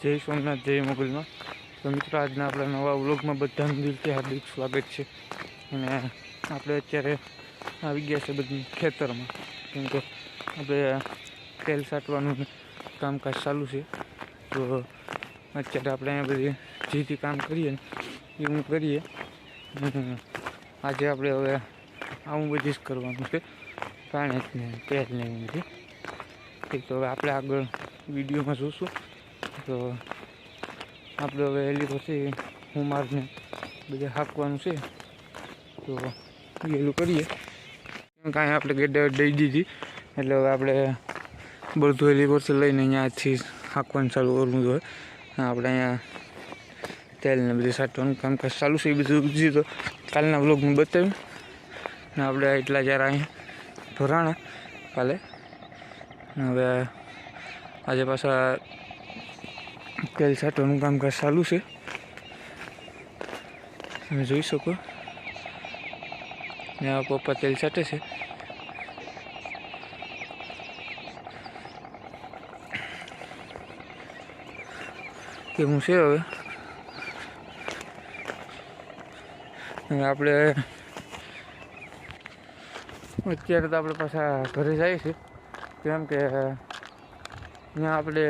જય સોમનાથ, જય મોગલમાં. તો મિત્રો, આજના આપણા નવા વ્લોગમાં બધાનું દિલથી હાર્દિક સ્વાગત છે. અને આપણે અત્યારે આવી ગયા છે બધી ખેતરમાં. કેમ કે આપણે તેલ સાટવાનું કામકાજ ચાલુ છે. તો અત્યારે આપણે અહીંયા બધી જેથી કામ કરીએ ને એવું કરીએ. આજે આપણે હવે આવું બધી જ કરવાનું છે. પાણી ને તેલ ને એવું એ તો હવે આપણે આગળ વિડીયોમાં જોઈશું તો આપણે હવે એલી પછી હુમારને બધે હાંકવાનું છે. તો એલું કરીએ. કાંઈ આપણે ગેડ દઈ દીધી. એટલે હવે આપણે બધું એલી પછી લઈને અહીંયાથી હાંકવાનું ચાલુ કરવું જોઈએ. આપણે અહીંયા તેલને બધું સાટવાનું, કામકાજ ચાલુ છે એ બધું બીજું તો કાલના બ્લોગમાં બતાવ્યું. ને આપણે એટલા જ્યારે અહીંયા ભરાણા કાલે. હવે આજે પાછા તેલ છાંટવાનું કામકાજ ચાલુ છે. તમે જોઈ શકો. આ પપ્પા તેલ છાંટે છે. કેવું છે હવે? આપણે અત્યારે તો આપણે પાછા ઘરે જઈએ છીએ. કેમ કે ત્યાં આપણે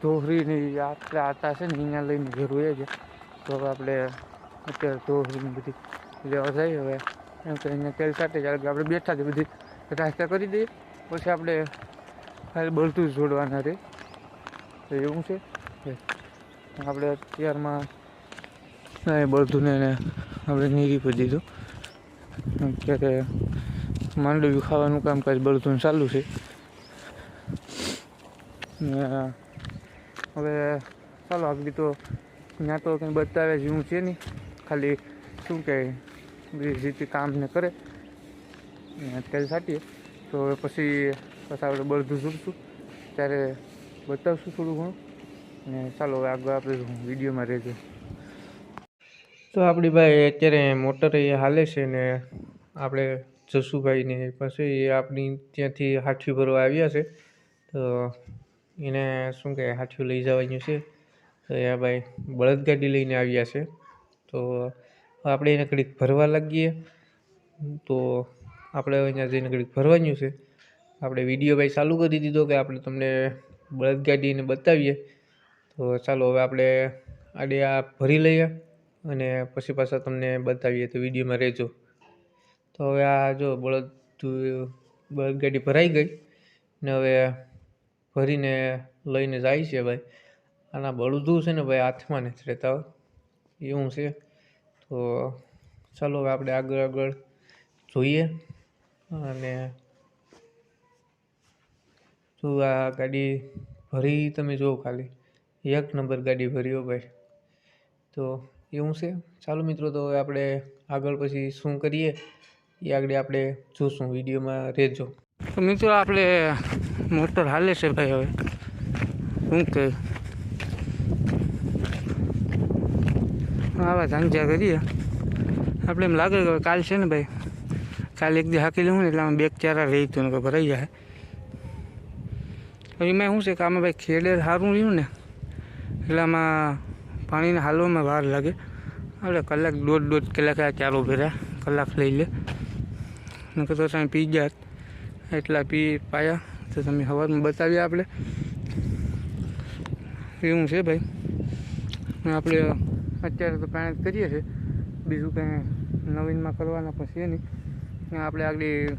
ધોહરીની આપણે આતા છે ને, અહીંયા લઈને જરૂર છે. તો હવે આપણે અત્યારે ધોહરીની બધી લેવા જઈએ. હવે એમ કે અહીંયા તેલ સાટે ચાલે આપણે બેઠા છે બધી. રાસ્તા કરી દઈએ, પછી આપણે ખાલી બળતું જ જોડવાના તો એવું છે. આપણે અત્યારમાં એ બળતું એને આપણે નીરી પર દીધું. અત્યારે માંડવી ખાવાનું કામકાજ બળતું ચાલુ છે. ને હવે ચાલો આગળ તો ત્યાં તો કંઈ બતાવે જેવું છે નહીં. ખાલી શું કહે, બધી રીતે કામ ને કરે. તેલ છાંટીએ તો હવે પછી પછી આપણે બળધું જોડશું ત્યારે બતાવશું થોડું ઘણું. ને ચાલો હવે આગળ આપણે વિડીયોમાં રહેજો. તો આપણી ભાઈ અત્યારે મોટર એ હાલે છે ને આપણે જસુભાઈને પછી એ આપણી ત્યાંથી હાઠી ભરવા આવ્યા છે. તો એને શું કહે હાથિયું લઈ જવાનું છે. તો એ ભાઈ બળદગાડી લઈને આવ્યા છે. તો આપણે એને ઘડીક ભરવા લાગીએ. તો આપણે અહીંયા જઈને ઘડીક ભરવાનું છે. આપણે વીડિયો ભાઈ ચાલુ કરી દીધો કે આપણે તમને બળદગાડીને બતાવીએ. તો ચાલો હવે આપણે આડે આ ભરી લઈએ અને પછી પાછા તમને બતાવીએ તો વિડીયોમાં રહેજો. તો હવે આ જો બળદ બળદગાડી ભરાઈ ગઈ ને હવે ભરીને લઈને જાય છે ભાઈ. આના બળદું છે ને ભાઈ હાથમાં નથી રહેતા એવું છે. તો ચાલો હવે આપણે આગળ આગળ જોઈએ. અને જો આ ગાડી ભરી તમે જુઓ ખાલી. એક નંબર ગાડી ભર્યો ભાઈ. તો એવું છે. ચાલો મિત્રો, તો આપણે આગળ પછી શું કરીએ? એ આગળ આપણે જોશું. વિડીયોમાં રહેજો. તો મિત્રો, આપણે મોટર હાલે છે ભાઈ હવે શું કે આવા ઝાંઝા કરીએ આપણે એમ લાગે કે કાલ છે ને ભાઈ કાલે એક દી હાકી લઉં ને એટલે આમાં બેગ ચારા રહી તો ને ભરાઈ જાય તો એમાં શું છે કે આમાં ભાઈ ખેડે સારું રહ્યું ને એટલે આમાં પાણીને હાલવામાં વાર લાગે આપણે કલાક દોઢ દોઢ કલાક આ ચાલો ભર્યા કલાક લઈ લે નકર તો તમે પી જાત એટલા પી પાયા તો તમે હવામાં બતાવીએ આપણે. એવું છે ભાઈ. આપણે અત્યારે તો કાંઈ કરીએ છીએ. બીજું કંઈ નવીનમાં કરવાના પણ છે નહીં. આપણે આગળ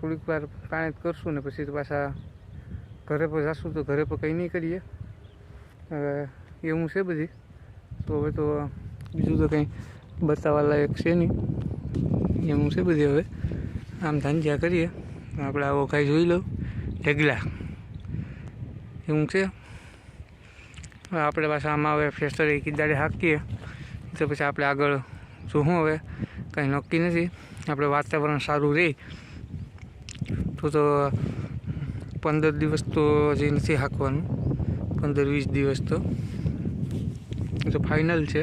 થોડીક વાર કાંઈ કરશું ને પછી પાછા ઘરે પર જશું તો ઘરે પર કંઈ નહીં કરીએ. હવે એવું છે બધી. તો હવે તો બીજું તો કંઈ બતાવવા લાયક છે નહીં. એવું છે બધી હવે. આમ ધાંધ્યા કરીએ. આપણે આવો કાંઈ જોઈ લઉં ઢગલા. એવું છે? આપણે પાછા આમાં હવે ફેસ્ટર એક દાડે હાકીએ. તો પછી આપણે આગળ જોવું હવે. કંઈ નક્કી નથી. આપણે વાતાવરણ સારું રહે તો તો પંદર દિવસ તો હજી નથી હાંકવાનું. પંદર વીસ દિવસ તો. એ તો ફાઇનલ છે.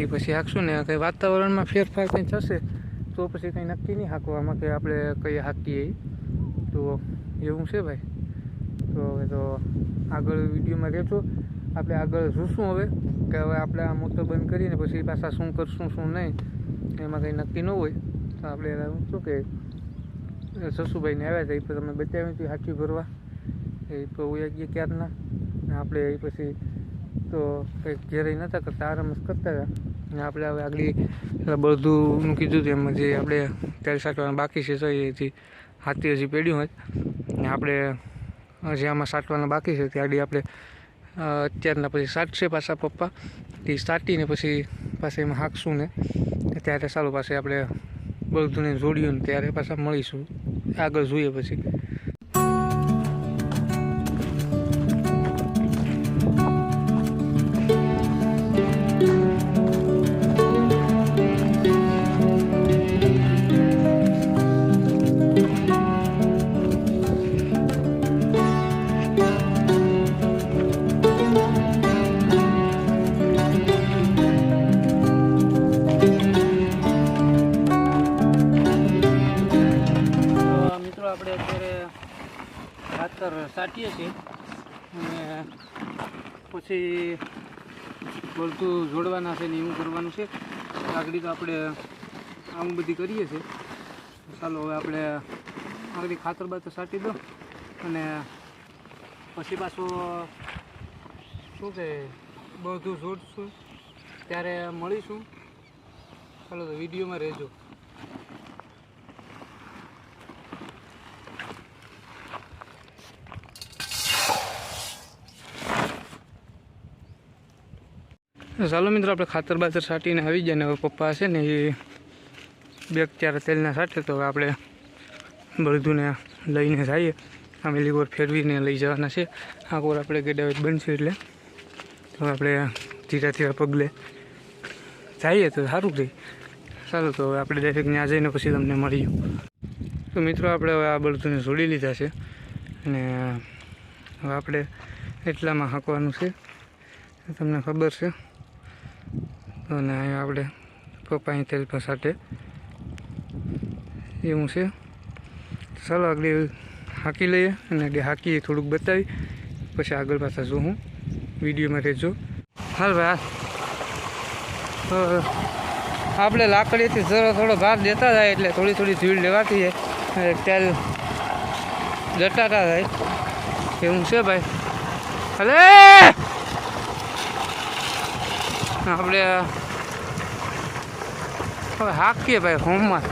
એ પછી હાંકશું ને. કંઈ વાતાવરણમાં ફેરફાર કંઈ થશે? તો પછી કંઈ નક્કી નહીં હાંકવામાં કે આપણે કઈ હાંકીએ તો એવું છે ભાઈ. તો હવે તો આગળ વિડીયોમાં રહેજો. આપણે આગળ જોશું હવે કે હવે આપણે આ મોટર બંધ કરીને પછી પાછા શું કરશું, શું નહીં, એમાં કંઈ નક્કી ન હોય. તો આપણે શું કે, સસુભાઈને આવ્યા હતા એ પણ તમે બતાવ્યું હતું હાચી ભરવા. એ તો ઉયા ક્યારના. આપણે એ પછી તો કંઈક ઘેરે નહોતા કરતા, આરામ જ કરતા હતા. ને આપણે હવે આગળ એટલે બધું કીધું હતું એમાં જે આપણે તેલ સાટવાના બાકી છે તો એ હજી હાથી હજી પેડ્યું હોય. ને આપણે હજી આમાં સાટવાના બાકી છે ત્યાં આપણે અત્યારના પછી સાટશે પાછા પપ્પા. તે સાટીને પછી પાછા એમાં હાંકશું ને. ત્યારે સારું પાસે આપણે બળદુને જોડ્યું ને ત્યારે પાછા મળીશું. આગળ જોઈએ પછી. સાટીએ છીએ. અને પછી બધું જોડવાના છે ને એવું કરવાનું છે. આગળ તો આપણે આવું બધી કરીએ છીએ. ચાલો, હવે આપણે આગળ ખાતર બાતર સાટી દો. અને પછી પાછું શું કે, બધું જોડશું. ત્યારે મળીશું. ચાલો તો વિડીયોમાં રહેજો. ચાલો મિત્રો, આપણે ખાતર બાતર સાટીને આવી ગયા ને હવે પપ્પા છે ને એ બે ચાર તેલના સાટે તો હવે આપણે બળદુને લઈને જઈએ. અમે લીકોર ફેરવીને લઈ જવાના છે. આ કોર આપણે ગેડાવેટ બનશે એટલે. તો આપણે ધીરા ધીરા પગલે જઈએ તો સારું રહી. ચાલો તો હવે આપણે ડાયરેક્ટ ત્યાં જઈને પછી તમને મળીએ. તો મિત્રો, આપણે હવે આ બળદુને જોડી લીધા છે. અને હવે આપણે એટલામાં હાંકવાનું છે. તમને ખબર છે. અને અહીંયા આપણે પપ્પાની તેલ સાથે એવું છે. ચાલો આગળ હાંકી લઈએ અને આગળ હાંકીએ થોડુંક બતાવી. પછી આગળ પાછા જો હું વિડીયોમાં રહેજો. હાલ ભાઈ, હાલ. આપણે લાકડીથી જરો થોડો ભાર દેતા જાય એટલે થોડી થોડી ધૂળ લેવાતી જાય તેલ જટાતા જાય. એવું છે ભાઈ. અલે આપણે, હવે હાકીએ ભાઈ હોમમાં.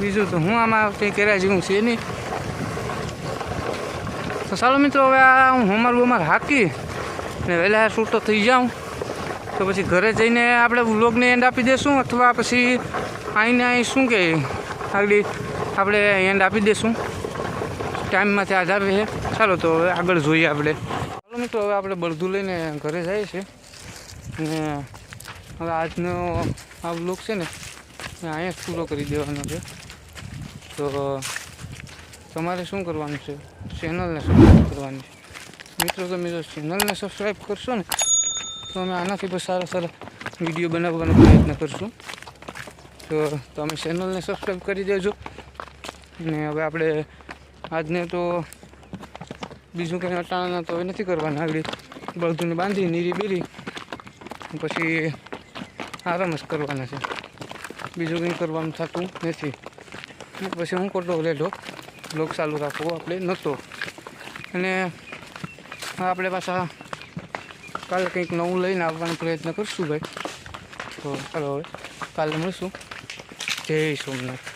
બીજું તો હું આમાં કંઈ કર્યા જેવું છે નહીં. તો ચાલો મિત્રો, હવે આ હું હોમર બોમર હાકી ને વહેલા છૂટો થઈ જાઉં. તો પછી ઘરે જઈને આપણે વ્લોગને એન્ડ આપી દઈશું અથવા પછી આવીને અહીં શું કે, આગળ આપણે એન્ડ આપી દઈશું ટાઈમમાંથી આધાર રહે. ચાલો તો હવે આગળ જોઈએ આપણે. ચાલો મિત્રો, હવે આપણે બળદું લઈને ઘરે જઈએ છીએ અને હવે આજનો આ બ્લોક છે ને અહીંયા પૂરો કરી દેવાનો છે. તો તમારે શું કરવાનું છે? ચેનલને સબસ્ક્રાઈબ કરવાની છે. મિત્રો, તમે જો ચેનલને સબસ્ક્રાઈબ કરશો ને, તો અમે આનાથી પણ સારા સારા વીડિયો બનાવવાનો પ્રયત્ન કરશું. તો તમે ચેનલને સબસ્ક્રાઈબ કરી દેજો. ને હવે આપણે આજને તો બીજું કંઈ અટાણા તો નથી કરવાના આગળ. બળદુને બાંધી નીરી બીરી. પછી આરામ જ કરવાના છે. બીજું કંઈ કરવાનું થતું નથી. પછી હું કરતો રેડો બ્લોગ ચાલુ રાખવો આપણે નહોતો અને આપણે પાછા કાલે કંઈક નવું લઈને આવવાનો પ્રયત્ન કરશું ભાઈ. તો ચાલો હવે, કાલે મળશું. જય સોમનાથ.